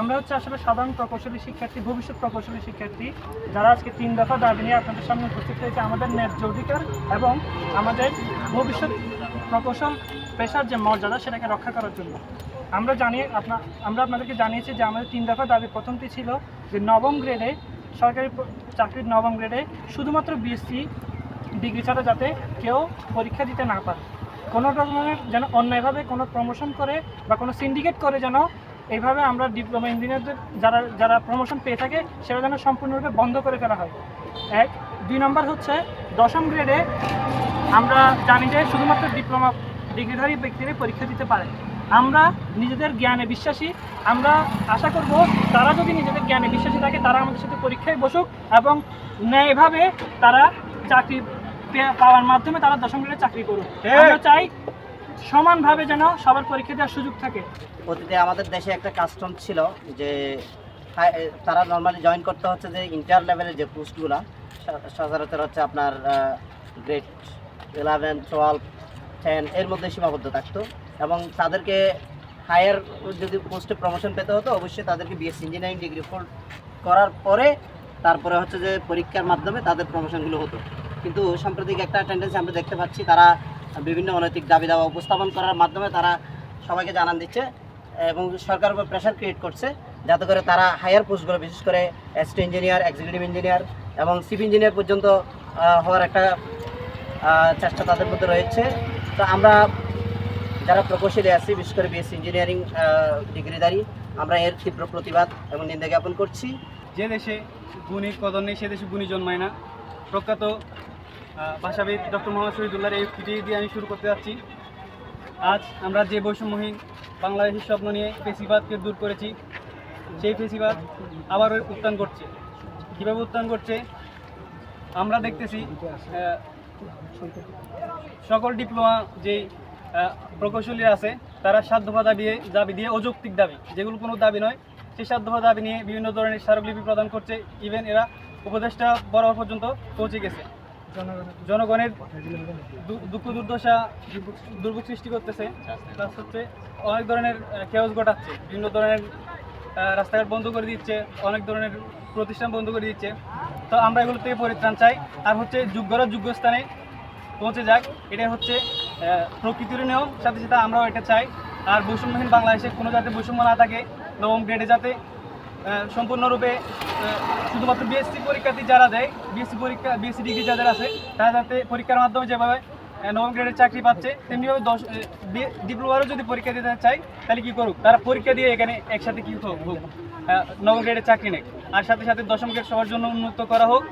আমরা হচ্ছে আসলে সাধারণ প্রকৌশলী শিক্ষার্থী, ভবিষ্যৎ প্রকৌশলী শিক্ষার্থী, যারা আজকে তিন দফা দাবি নিয়ে আপনাদের সামনে উপস্থিত হয়েছে, আমাদের ন্যায্য অধিকার এবং আমাদের ভবিষ্যৎ প্রকৌশল পেশার যে মর্যাদা সেটাকে রক্ষা করার জন্য। আমরা জানি, আপনা, আমরা আপনাদেরকে জানিয়েছি যে আমাদের তিন দফা দাবি প্রথমটি ছিল যে নবম গ্রেডে সরকারি চাকরির নবম গ্রেডে শুধুমাত্র বিএসসি ডিগ্রি ছাড়া যাতে কেউ পরীক্ষা দিতে না পারে। কোনো রকমের যেন অন্যায়ভাবে কোনো প্রমোশন করে বা কোনো সিন্ডিকেট করে যেন এইভাবে আমরা ডিপ্লোমা ইঞ্জিনিয়ারদের যারা যারা প্রমোশন পেয়ে থাকে সেটা যেন সম্পূর্ণরূপে বন্ধ করে ফেলা হয়। এক। দুই নম্বর হচ্ছে দশম গ্রেডে আমরা জানি যে শুধুমাত্র ডিপ্লোমা ডিগ্রিধারী ব্যক্তিরাই পরীক্ষা দিতে পারে। আমরা নিজেদের জ্ঞানে বিশ্বাসী। আমরা আশা করব তারা যদি নিজেদের জ্ঞানে বিশ্বাসী থাকে তারা আমাদের সাথে পরীক্ষায় বসুক এবং ন্যায়ভাবে তারা চাকরি পাওয়ার মাধ্যমে তারা দশম গ্রেডে চাকরি করুক। আমরা চাই সমানভাবে যেন সবার পরীক্ষা দেওয়ার সুযোগ থাকে। অতীতে আমাদের দেশে একটা কাস্টম ছিল যে তারা নর্মালি জয়েন করতে হচ্ছে যে ইন্টার লেভেলের যে পোস্টগুলো সচরাচর হচ্ছে আপনার গ্রেড ইলেভেন টুয়েলভ টেন এর মধ্যে সীমাবদ্ধ থাকতো এবং তাদেরকে হায়ার যদি পোস্টে প্রমোশন পেতে হতো, অবশ্যই তাদেরকে বিএসসি ইঞ্জিনিয়ারিং ডিগ্রি হোল্ড করার পরে তারপরে হচ্ছে যে পরীক্ষার মাধ্যমে তাদের প্রমোশনগুলো হতো। কিন্তু সাম্প্রতিক একটা টেন্ডেন্সি আমরা দেখতে পাচ্ছি, তারা বিভিন্ন অনৈতিক দাবি দাওয়া উপস্থাপন করার মাধ্যমে তারা সবাইকে জানান দিচ্ছে এবং সরকার উপর প্রেশার ক্রিয়েট করছে যাতে করে তারা হায়ার পোস্টগুলো বিশেষ করে অ্যাসিস্ট ইঞ্জিনিয়ার এক্সিকিউটিভ ইঞ্জিনিয়ার এবং চিফ ইঞ্জিনিয়ার পর্যন্ত হওয়ার একটা চেষ্টা তাদের মধ্যে রয়েছে। তো আমরা যারা প্রকৌশলী আছি, বিশেষ করে বিএসসি ইঞ্জিনিয়ারিং ডিগ্রিধারী, আমরা এর তীব্র প্রতিবাদ এবং নিন্দা জ্ঞাপন করছি। যে দেশে গুণীর কদর নেই, সে দেশে গুণী জন্মায় না। প্রখ্যাত ভাষাবিদ ডক্টর মোহাম্মদ শহীদুল্লাহর এই উক্তিটি দিয়ে আমি শুরু করতে যাচ্ছি। আজ আমরা যে বৈষম্যহীন বাংলাদেশের স্বপ্ন নিয়ে ফেসিবাদকে দূর করেছি সেই ফেসিবাদ আবার উত্থান করছে। কীভাবে উত্থান করছে? আমরা দেখতেছি সকল ডিপ্লোমা আহ, প্রকৌশলী আছে তারা সাধ্যভা দাবি দাবি দিয়ে অযৌক্তিক দাবি যেগুলো কোনো দাবি নয় সেই সাধ্যভা দাবি নিয়ে বিভিন্ন ধরনের স্মারকলিপি প্রদান করছে। ইভেন এরা উপদেষ্টা বরাবর পর্যন্ত পৌঁছে গেছে। জনগণের দুঃখ দুর্দশা, দুর্ভোগ সৃষ্টি করতেছে। প্লাস হচ্ছে অনেক ধরনের কেওস ঘটাচ্ছে। বিভিন্ন ধরনের রাস্তাঘাট বন্ধ করে দিচ্ছে, অনেক ধরনের প্রতিষ্ঠান বন্ধ করে দিচ্ছে। তো আমরা এগুলো থেকে পরিত্রাণ চাই। আর হচ্ছে যোগ্যরা যোগ্য স্থানে পৌঁছে যাক। এটা হচ্ছে প্রকৃতির নিয়ম। সাথে সাথে আমরাও এটা চাই। আর বৈষম্যহীন বাংলাদেশে কোনো যাতে বৈষম্য না থাকে, নবম গ্রেডে যাতে সম্পূর্ণরূপে শুধুমাত্র বিএসসি পরীক্ষার্থী যারা দেয় বিএসসি পরীক্ষা বিএসসি ডিগ্রি যাদের আছে, তারা যাতে পরীক্ষার মাধ্যমে যেভাবে নবম গ্রেডের চাকরি পাচ্ছে, তেমনিভাবে দশ ডিপ্লোমারও যদি পরীক্ষা দিতে চায়, তাহলে কী করুক? তারা পরীক্ষা দিয়ে এখানে একসাথে কী হোক নবম গ্রেডের চাকরি নেয় আর সাথে সাথে দশম গ্রেড সবার জন্য উন্মুক্ত করা হোক।